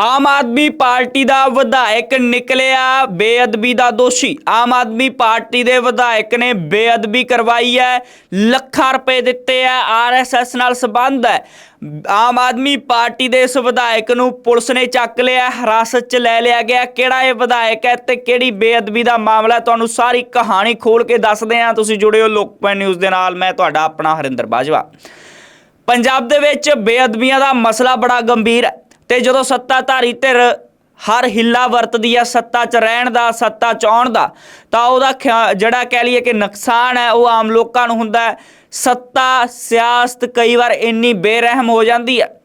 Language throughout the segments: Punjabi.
ਆਮ ਆਦਮੀ ਪਾਰਟੀ ਦਾ ਵਿਧਾਇਕ ਨਿਕਲਿਆ, ਬੇਅਦਬੀ ਦਾ ਦੋਸ਼ੀ। ਆਮ ਆਦਮੀ ਪਾਰਟੀ ਦੇ ਵਿਧਾਇਕ ਨੇ ਬੇਅਦਬੀ ਕਰਵਾਈ ਹੈ, ਲੱਖਾਂ ਰੁਪਏ ਦਿੱਤੇ ਆ ਆਰਐਸਐਸ ਨਾਲ ਸੰਬੰਧ ਹੈ। ਆਮ ਆਦਮੀ ਪਾਰਟੀ ਦੇ ਇਸ ਵਿਧਾਇਕ ਨੂੰ ਪੁਲਿਸ ਨੇ ਚੱਕ ਲਿਆ, ਹਿਰਾਸਤ 'ਚ ਲੈ ਲਿਆ ਗਿਆ। ਕਿਹੜਾ ਇਹ ਵਿਧਾਇਕ ਹੈ ਤੇ ਕਿਹੜੀ ਬੇਅਦਬੀ ਦਾ ਮਾਮਲਾ ਤੁਹਾਨੂੰ ਸਾਰੀ ਕਹਾਣੀ ਖੋਲ ਕੇ ਦੱਸਦੇ ਹਾਂ। ਤੁਸੀਂ ਜੁੜੇ ਹੋ ਲੋਕਪਾਲ ਨਿਊਜ਼ ਦੇ ਨਾਲ। ਮੈਂ ਤੁਹਾਡਾ ਆਪਣਾ ਹਰਿੰਦਰ ਬਾਜਵਾ। ਪੰਜਾਬ ਦੇ ਵਿੱਚ ਬੇਅਦਬੀਆਂ ਦਾ ਮਸਲਾ ਬੜਾ ਗੰਭੀਰ ਹੈ। ਤੇ ਜਦੋਂ ਸੱਤਾਧਾਰੀ ਧਿਰ ਹਰ ਹਿੱਲਾ ਵਰਤਦੀ ਹੈ ਸੱਤਾ 'ਚ ਰਹਿਣ ਦਾ, ਸੱਤਾ 'ਚ ਆਉਣ ਦਾ, ਤਾਂ ਉਹਦਾ ਖਿਆ- ਜਿਹੜਾ ਕਹਿ ਲਈਏ ਕਿ ਨੁਕਸਾਨ ਹੈ, ਉਹ ਆਮ ਲੋਕਾਂ ਨੂੰ ਹੁੰਦਾ ਸੱਤਾ ਸਿਆਸਤ ਕਈ ਵਾਰ ਇੰਨੀ ਬੇਰਹਿਮ ਹੋ ਜਾਂਦੀ ਹੈ।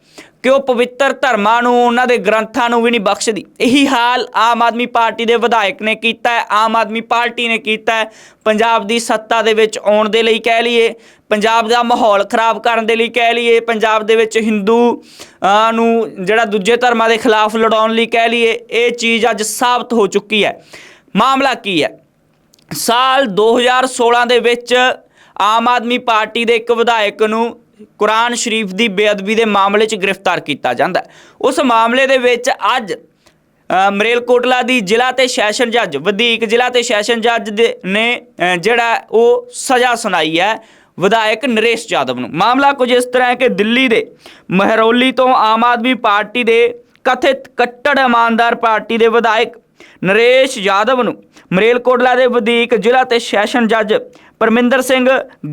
ਕਿ ਉਹ ਪਵਿੱਤਰ ਧਰਮਾਂ ਨੂੰ, ਉਹਨਾਂ ਦੇ ਗ੍ਰੰਥਾਂ ਨੂੰ ਵੀ ਨਹੀਂ ਬਖਸ਼ਦੀ। ਇਹੀ ਹਾਲ ਆਮ ਆਦਮੀ ਪਾਰਟੀ ਦੇ ਵਿਧਾਇਕ ਨੇ ਕੀਤਾ ਹੈ, ਆਮ ਆਦਮੀ ਪਾਰਟੀ ਨੇ ਕੀਤਾ ਹੈ। ਪੰਜਾਬ ਦੀ ਸੱਤਾ ਦੇ ਵਿੱਚ ਆਉਣ ਦੇ ਲਈ ਕਹਿ ਲਈਏ, ਪੰਜਾਬ ਦਾ ਮਾਹੌਲ ਖਰਾਬ ਕਰਨ ਦੇ ਲਈ ਕਹਿ ਲਈਏ, ਪੰਜਾਬ ਦੇ ਵਿੱਚ ਹਿੰਦੂ ਨੂੰ ਜਿਹੜਾ ਦੂਜੇ ਧਰਮਾਂ ਦੇ ਖਿਲਾਫ ਲੜਾਉਣ ਲਈ ਕਹਿ ਲਈਏ, ਇਹ ਚੀਜ਼ ਅੱਜ ਸਾਬਤ ਹੋ ਚੁੱਕੀ ਹੈ। ਮਾਮਲਾ ਕੀ ਹੈ? ਸਾਲ 2016 ਦੇ ਵਿੱਚ ਆਮ ਆਦਮੀ ਪਾਰਟੀ ਦੇ ਇੱਕ ਵਿਧਾਇਕ ਨੂੰ ਕੁਰਾਨ ਸ਼ਰੀਫ ਦੀ ਬੇਅਦਬੀ ਦੇ ਮਾਮਲੇ 'ਚ ਗ੍ਰਿਫਤਾਰ ਕੀਤਾ ਜਾਂਦਾ ਉਸ ਮਾਮਲੇ ਦੇ ਵਿੱਚ ਅੱਜ ਮਰੇਲਕੋਟਲਾ ਦੀ ਜ਼ਿਲ੍ਹਾ ਤੇ ਸੈਸ਼ਨ ਜੱਜ, ਵਧੀਕ ਜ਼ਿਲ੍ਹਾ ਤੇ ਸੈਸ਼ਨ ਜੱਜ ਦੇ ਨੇ ਜਿਹੜਾ ਉਹ ਸਜ਼ਾ ਸੁਣਾਈ ਹੈ, ਵਿਧਾਇਕ ਨਰੇਸ਼ ਯਾਦਵ ਨੂੰ। ਮਾਮਲਾ ਕੁਝ ਇਸ ਤਰ੍ਹਾਂ ਹੈ ਕਿ ਦਿੱਲੀ ਦੇ ਮਹਿਰੌਲੀ ਤੋਂ ਆਮ ਆਦਮੀ ਪਾਰਟੀ ਦੇ ਕਥਿਤ ਕੱਟੜ ਇਮਾਨਦਾਰ ਪਾਰਟੀ ਦੇ ਵਿਧਾਇਕ ਨਰੇਸ਼ ਯਾਦਵ ਨੂੰ ਮਰੇਲਕੋਟਲਾ ਦੇ ਵਧੀਕ ਜ਼ਿਲ੍ਹਾ ਤੇ ਸੈਸ਼ਨ ਜੱਜ ਪਰਮਿੰਦਰ ਸਿੰਘ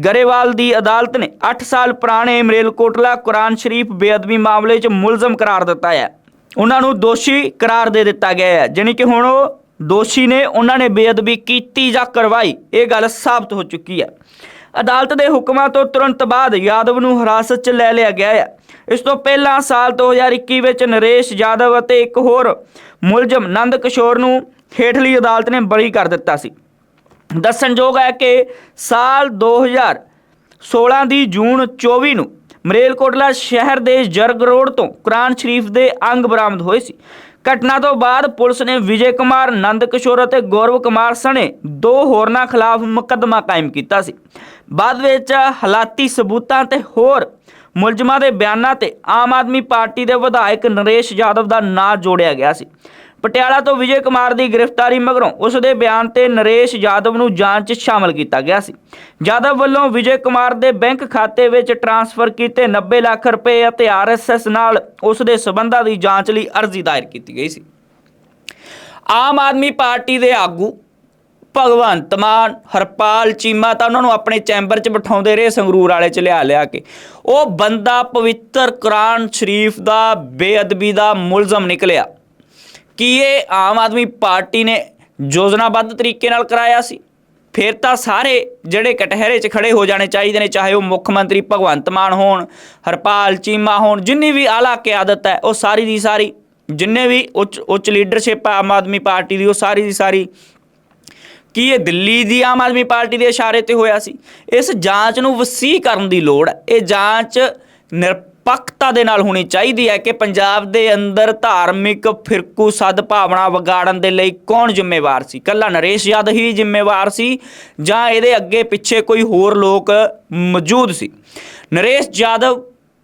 ਗਰੇਵਾਲ ਦੀ ਅਦਾਲਤ ਨੇ 8 ਸਾਲ ਪੁਰਾਣੇ ਮਰੇਲਕੋਟਲਾ ਕੁਰਾਨ ਸ਼ਰੀਫ ਬੇਅਦਬੀ ਮਾਮਲੇ 'ਚ ਮੁਲਜ਼ਮ ਕਰਾਰ ਦਿੱਤਾ ਹੈ। ਉਹਨਾਂ ਨੂੰ ਦੋਸ਼ੀ ਕਰਾਰ ਦੇ ਦਿੱਤਾ ਗਿਆ ਹੈ। ਜਾਣੀ ਕਿ ਹੁਣ ਉਹ ਦੋਸ਼ੀ ਨੇ ਉਹਨਾਂ ਨੇ ਬੇਅਦਬੀ ਕੀਤੀ ਜਾਂ ਕਰਵਾਈ, ਇਹ ਗੱਲ ਸਾਬਤ ਹੋ ਚੁੱਕੀ ਹੈ। ਅਦਾਲਤ ਦੇ ਹੁਕਮਾਂ ਤੋਂ ਤੁਰੰਤ ਬਾਅਦ ਯਾਦਵ ਨੂੰ ਹਿਰਾਸਤ 'ਚ ਲੈ ਲਿਆ ਗਿਆ ਹੈ। ਇਸ ਤੋਂ ਪਹਿਲਾਂ ਸਾਲ 2021 ਵਿੱਚ ਨਰੇਸ਼ ਯਾਦਵ ਅਤੇ ਇੱਕ ਹੋਰ ਮੁਲਜ਼ਮ ਨੰਦ ਕਿਸ਼ੋਰ ਨੂੰ ਹੇਠਲੀ ਅਦਾਲਤ ਨੇ ਬਰੀ ਕਰ ਦਿੱਤਾ ਸੀ। ਦੱਸਣਯੋਗ ਹੈ ਕਿ ਸਾਲ 2016 ਦੀ ਜੂਨ 24 ਨੂੰ ਮਰੇਲਕੋਟਲਾ ਸ਼ਹਿਰ ਦੇ ਜਰਗ ਰੋਡ ਤੋਂ ਕੁਰਾਨ ਸ਼ਰੀਫ ਦੇ ਅੰਗ ਬਰਾਮਦ ਹੋਏ ਸੀ। ਘਟਨਾ ਤੋਂ ਬਾਅਦ ਪੁਲਿਸ ਨੇ ਵਿਜੇ ਕੁਮਾਰ, ਨੰਦ ਕਿਸ਼ੋਰ ਅਤੇ ਗੌਰਵ ਕੁਮਾਰ ਸਣੇ ਦੋ ਹੋਰਨਾਂ ਖਿਲਾਫ ਮੁਕੱਦਮਾ ਕਾਇਮ ਕੀਤਾ ਸੀ। ਬਾਅਦ ਵਿੱਚ ਹਾਲਾਤੀ ਸਬੂਤਾਂ ਤੇ ਹੋਰ ਮੁਲਜ਼ਮਾਂ ਦੇ ਬਿਆਨਾਂ ਤੇ ਆਮ ਆਦਮੀ ਪਾਰਟੀ ਦੇ ਵਿਧਾਇਕ ਨਰੇਸ਼ ਯਾਦਵ ਦਾ ਨਾਂ ਜੋੜਿਆ ਗਿਆ ਸੀ। ਪਟਿਆਲਾ ਤੋਂ ਵਿਜੇ ਕੁਮਾਰ ਦੀ ਗ੍ਰਿਫਤਾਰੀ ਮਗਰੋਂ ਉਸ ਦੇ ਬਿਆਨ ਤੇ ਨਰੇਸ਼ ਯਾਦਵ ਨੂੰ ਜਾਂਚ 'ਚ ਸ਼ਾਮਲ ਕੀਤਾ ਗਿਆ ਸੀ। ਯਾਦਵ ਵੱਲੋਂ ਵਿਜੇ ਕੁਮਾਰ ਦੇ ਬੈਂਕ ਖਾਤੇ ਵਿੱਚ ਟਰਾਂਸਫਰ ਕੀਤੇ 90 ਲੱਖ ਰੁਪਏ ਅਤੇ ਆਰਐਸਐਸ ਨਾਲ ਉਸ ਦੇ ਸਬੰਧਾਂ ਦੀ ਜਾਂਚ ਲਈ ਅਰਜ਼ੀ ਦਾਇਰ ਕੀਤੀ ਗਈ ਸੀ। ਆਮ ਆਦਮੀ ਪਾਰਟੀ ਦੇ ਆਗੂ ਭਗਵੰਤ ਮਾਨ, ਹਰਪਾਲ ਚੀਮਾ ਤਾਂ ਉਹਨਾਂ ਨੂੰ ਆਪਣੇ ਚੈਂਬਰ 'ਚ ਬਿਠਾਉਂਦੇ ਰਹੇ, ਸੰਗਰੂਰ ਵਾਲੇ 'ਚ ਲਿਆ ਲਿਆ ਕੇ। ਉਹ ਬੰਦਾ ਪਵਿੱਤਰ ਕੁਰਾਨ ਸ਼ਰੀਫ ਦਾ, ਬੇਅਦਬੀ ਦਾ ਮੁਲਜ਼ਮ ਨਿਕਲਿਆ। ਕੀ ਇਹ ਆਮ ਆਦਮੀ ਪਾਰਟੀ ਨੇ ਯੋਜਨਾਬੱਧ ਤਰੀਕੇ ਨਾਲ ਕਰਾਇਆ ਸੀ? ਫਿਰ ਤਾਂ ਸਾਰੇ ਜਿਹੜੇ ਕਟਹਿਰੇ 'ਚ ਖੜੇ ਹੋ ਜਾਣੇ ਚਾਹੀਦੇ ਨੇ, ਚਾਹੇ ਉਹ ਮੁੱਖ ਮੰਤਰੀ ਭਗਵੰਤ ਮਾਨ ਹੋਣ, ਹਰਪਾਲ ਚੀਮਾ ਹੋਣ, ਜਿੰਨੀ ਵੀ ਆਲਾ ਕਿਆਦਤ ਹੈ, ਉਹ ਸਾਰੀ ਦੀ ਸਾਰੀ, ਜਿੰਨੇ ਵੀ ਉੱਚ ਉੱਚ ਲੀਡਰਸ਼ਿਪ ਹੈ ਆਮ ਆਦਮੀ ਪਾਰਟੀ ਦੀ, ਉਹ ਸਾਰੀ ਦੀ ਸਾਰੀ ਕੀ ਇਹ ਦਿੱਲੀ ਦੀ ਆਮ ਆਦਮੀ ਪਾਰਟੀ ਦੇ ਇਸ਼ਾਰੇ ਤੇ ਹੋਇਆ ਸੀ? ਇਸ ਜਾਂਚ ਨੂੰ ਵਸੀਹ ਕਰਨ ਦੀ ਲੋੜ ਹੈ ਇਹ ਜਾਂਚ ਨਿਰਪੱਖਤਾ ਦੇ ਨਾਲ ਹੋਣੀ ਚਾਹੀਦੀ ਹੈ ਕਿ ਪੰਜਾਬ ਦੇ ਅੰਦਰ ਧਾਰਮਿਕ ਫਿਰਕੂ ਸਦਭਾਵਨਾ ਵਿਗਾੜਨ ਦੇ ਲਈ ਕੌਣ ਜ਼ਿੰਮੇਵਾਰ ਸੀ? ਕੱਲਾ ਨਰੇਸ਼ ਯਾਦਵ ਹੀ ਜ਼ਿੰਮੇਵਾਰ ਸੀ ਜਾਂ ਇਹਦੇ ਅੱਗੇ ਪਿੱਛੇ ਕੋਈ ਹੋਰ ਲੋਕ ਮੌਜੂਦ ਸੀ? ਨਰੇਸ਼ ਯਾਦਵ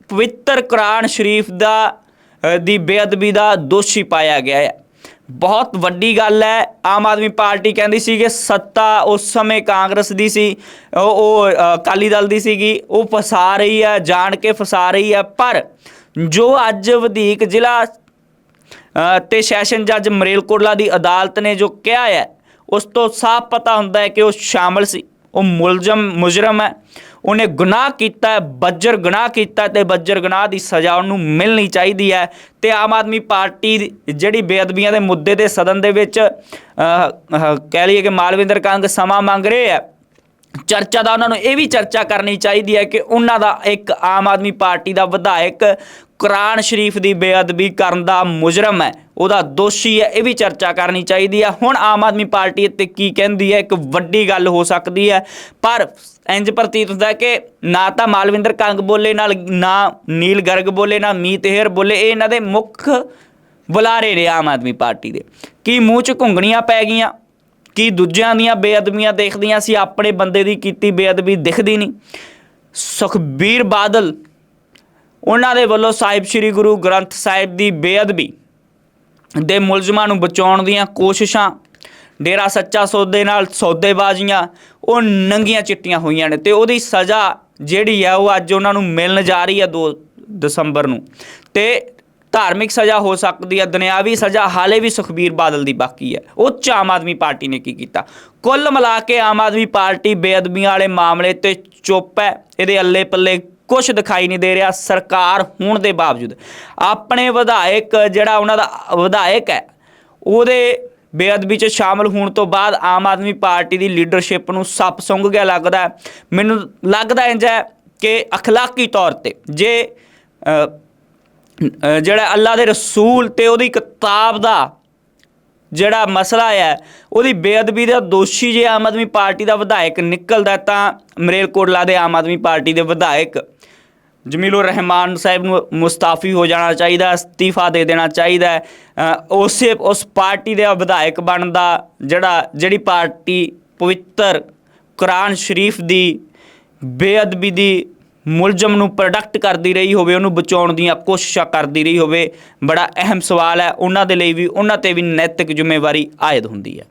ਪਵਿੱਤਰ ਕੁਰਾਨ ਸ਼ਰੀਫ ਦਾ ਦੀ ਬੇਅਦਬੀ ਦਾ ਦੋਸ਼ੀ ਪਾਇਆ ਗਿਆ ਹੈ। ਬਹੁਤ ਵੱਡੀ ਗੱਲ ਹੈ। ਆਮ ਆਦਮੀ ਪਾਰਟੀ ਕਹਿੰਦੀ ਸੀ ਕਿ ਸੱਤਾ ਉਸ ਸਮੇਂ ਕਾਂਗਰਸ ਦੀ ਸੀ। ਉਹ ਅਕਾਲੀ ਦਲ ਦੀ ਸੀਗੀ। ਉਹ ਫਸਾ ਰਹੀ ਹੈ ਜਾਣ ਕੇ ਫਸਾ ਰਹੀ ਹੈ। ਪਰ ਜੋ ਅੱਜ ਵਧੀਕ ਜ਼ਿਲ੍ਹਾ ਅ, ਤੇ ਸੈਸ਼ਨ ਜੱਜ ਮਰੇਲਕੋਟਲਾ ਦੀ ਅਦਾਲਤ ਨੇ ਜੋ ਕਿਹਾ ਹੈ ਉਸ ਤੋਂ ਸਾਫ਼ ਪਤਾ ਹੁੰਦਾ ਹੈ ਕਿ ਉਹ ਸ਼ਾਮਲ ਸੀ। ਉਹ ਮੁਲਜ਼ਮ ਮੁਜਰਮ ਹੈ। ਉਹਨੇ ਗੁਨਾਹ ਕੀਤਾ ਬੱਜਰ ਗੁਨਾਹ ਕੀਤਾ ਹੈ ਤੇ ਬੱਜਰ ਗੁਨਾਹ ਦੀ ਸਜ਼ਾ ਉਹਨੂੰ ਮਿਲਣੀ ਚਾਹੀਦੀ ਹੈ। ਤੇ ਆਮ ਆਦਮੀ ਪਾਰਟੀ ਜਿਹੜੀ ਬੇਅਦਬੀਆਂ ਦੇ ਮੁੱਦੇ ਦੇ ਸਦਨ ਦੇ ਵਿੱਚ ਕਹਿ ਲਈਏ ਕਿ ਮਾਲਵਿੰਦਰ ਕੰਗ ਸਮਾਂ ਮੰਗ ਰਹੇ ਹੈ। ਚਰਚਾ ਦਾ ਉਹਨਾਂ ਨੂੰ ਇਹ ਵੀ ਚਰਚਾ ਕਰਨੀ ਚਾਹੀਦੀ ਹੈ ਕਿ ਉਹਨਾਂ ਦਾ ਇੱਕ ਆਮ ਆਦਮੀ ਪਾਰਟੀ ਦਾ ਵਿਧਾਇਕ ਕੁਰਾਨ ਸ਼ਰੀਫ ਦੀ ਬੇਅਦਬੀ ਕਰਨ ਦਾ ਮੁਜਰਮ ਹੈ। ਉਹਦਾ ਦੋਸ਼ੀ ਹੈ, ਇਹ ਵੀ ਚਰਚਾ ਕਰਨੀ ਚਾਹੀਦੀ ਹੈ। ਹੁਣ ਆਮ ਆਦਮੀ ਪਾਰਟੀ ਇੱਥੇ ਕੀ ਕਹਿੰਦੀ ਹੈ, ਇੱਕ ਵੱਡੀ ਗੱਲ ਹੋ ਸਕਦੀ ਹੈ। ਪਰ ਇੰਜ ਪ੍ਰਤੀਤ ਹੁੰਦਾ ਕਿ ਨਾ ਤਾਂ ਮਾਲਵਿੰਦਰ ਕੰਗ ਬੋਲੇ ਨਾਲ, ਨਾ ਨੀਲ ਗਰਗ ਬੋਲੇ, ਨਾ ਮੀਤ ਹੇਰ ਬੋਲੇ, ਇਹ ਇਹਨਾਂ ਦੇ ਮੁੱਖ ਬੁਲਾਰੇ ਨੇ ਆਮ ਆਦਮੀ ਪਾਰਟੀ ਦੇ। ਕੀ ਮੂੰਹ 'ਚ ਘੁੰਗਣੀਆਂ ਪੈ ਗਈਆਂ? ਕੀ ਦੂਜਿਆਂ ਦੀਆਂ ਬੇਅਦਬੀਆਂ ਦੇਖਦੀਆਂ ਸੀ? ਆਪਣੇ ਬੰਦੇ ਦੀ ਕੀਤੀ ਬੇਅਦਬੀ ਦਿਖਦੀ ਨਹੀਂ। ਸੁਖਬੀਰ ਬਾਦਲ, ਉਹਨਾਂ ਦੇ ਵੱਲੋਂ ਸਾਹਿਬ ਸ੍ਰੀ ਗੁਰੂ ਗ੍ਰੰਥ ਸਾਹਿਬ ਦੀ ਬੇਅਦਬੀ ਦੇ ਮੁਲਜ਼ਮਾਂ ਨੂੰ ਬਚਾਉਣ ਦੀਆਂ ਕੋਸ਼ਿਸ਼ਾਂ ਡੇਰਾ ਸੱਚਾ ਸੌਦੇ ਨਾਲ ਸੌਦੇਬਾਜ਼ੀਆਂ, ਉਹ ਨੰਗੀਆਂ ਚਿੱਟੀਆਂ ਹੋਈਆਂ ਨੇ ਤੇ ਉਹਦੀ ਸਜ਼ਾ ਜਿਹੜੀ ਆ, ਉਹ ਅੱਜ ਉਹਨਾਂ ਨੂੰ ਮਿਲਣ ਜਾ ਰਹੀ ਆ 2 ਦਸੰਬਰ ਨੂੰ। ਤੇ ਧਾਰਮਿਕ ਸਜ਼ਾ ਹੋ ਸਕਦੀ ਹੈ ਦੁਨਿਆਵੀ ਸਜ਼ਾ ਹਾਲੇ ਵੀ ਸੁਖਬੀਰ ਬਾਦਲ ਦੀ ਬਾਕੀ ਹੈ ਉਹ 'ਚ ਆਮ ਆਦਮੀ ਪਾਰਟੀ ਨੇ ਕੀ ਕੀਤਾ? ਕੁੱਲ ਮਿਲਾ ਕੇ ਆਮ ਆਦਮੀ ਪਾਰਟੀ ਬੇਅਦਬੀਆਂ ਵਾਲੇ ਮਾਮਲੇ ਤੇ ਚੁੱਪ ਹੈ। ਇਹਦੇ ਅੱਲੇ ਪੱਲੇ ਕੁਝ ਦਿਖਾਈ ਨਹੀਂ ਦੇ ਰਿਹਾ। ਸਰਕਾਰ ਹੋਣ ਦੇ ਬਾਵਜੂਦ ਆਪਣੇ ਵਿਧਾਇਕ ਜਿਹੜਾ ਉਹਨਾਂ ਦਾ ਵਿਧਾਇਕ ਹੈ, ਉਹਦੇ ਬੇਅਦਬੀ 'ਚ ਸ਼ਾਮਲ ਹੋਣ ਤੋਂ ਬਾਅਦ ਆਮ ਆਦਮੀ ਪਾਰਟੀ ਦੀ ਲੀਡਰਸ਼ਿਪ ਨੂੰ ਸੱਪ ਸੁੰਘ ਗਿਆ ਲੱਗਦਾ ਮੈਨੂੰ ਲੱਗਦਾ ਇੰਜ ਹੈ ਕਿ ਅਖਲਾਕੀ ਤੌਰ ਤੇ ਜੇ ਜਿਹੜਾ ਅੱਲਾ ਦੇ ਰਸੂਲ ਤੇ ਉਹਦੀ ਕਿਤਾਬ ਦਾ ਜਿਹੜਾ ਮਸਲਾ ਹੈ, ਉਹਦੀ ਬੇਅਦਬੀ ਦਾ ਦੋਸ਼ੀ ਜੇ ਆਮ ਆਦਮੀ ਪਾਰਟੀ ਦਾ ਵਿਧਾਇਕ ਨਿਕਲਦਾ ਤਾਂ ਮਰੇਲਕੋਟਲਾ ਦੇ ਆਮ ਆਦਮੀ ਪਾਰਟੀ ਦੇ ਵਿਧਾਇਕ ਜਮੀਲੁਰ ਰਹਿਮਾਨ ਸਾਹਿਬ ਨੂੰ ਮੁਸਤਾਫੀ ਹੋ ਜਾਣਾ ਚਾਹੀਦਾ, ਅਸਤੀਫਾ ਦੇ ਦੇਣਾ ਚਾਹੀਦਾ ਉਸੇ ਉਸ ਪਾਰਟੀ ਦੇ ਵਿਧਾਇਕ ਬਣਦਾ ਜਿਹੜਾ, ਜਿਹੜੀ ਪਾਰਟੀ ਪਵਿੱਤਰ ਕੁਰਾਨ ਸ਼ਰੀਫ ਦੀ ਬੇਅਦਬੀ ਦੀ ਮੁਲਜ਼ਮ ਨੂੰ ਪ੍ਰੋਡਕਟ ਕਰਦੀ ਰਹੀ ਹੋਵੇ, ਉਹਨੂੰ ਬਚਾਉਣ ਦੀਆਂ ਕੋਸ਼ਿਸ਼ਾਂ ਕਰਦੀ ਰਹੀ ਹੋਵੇ, ਬੜਾ ਅਹਿਮ ਸਵਾਲ ਹੈ। ਉਹਨਾਂ ਦੇ ਲਈ ਵੀ, ਉਹਨਾਂ ਤੇ ਵੀ ਨੈਤਿਕ ਜ਼ਿੰਮੇਵਾਰੀ ਆਇਦ ਹੁੰਦੀ ਹੈ।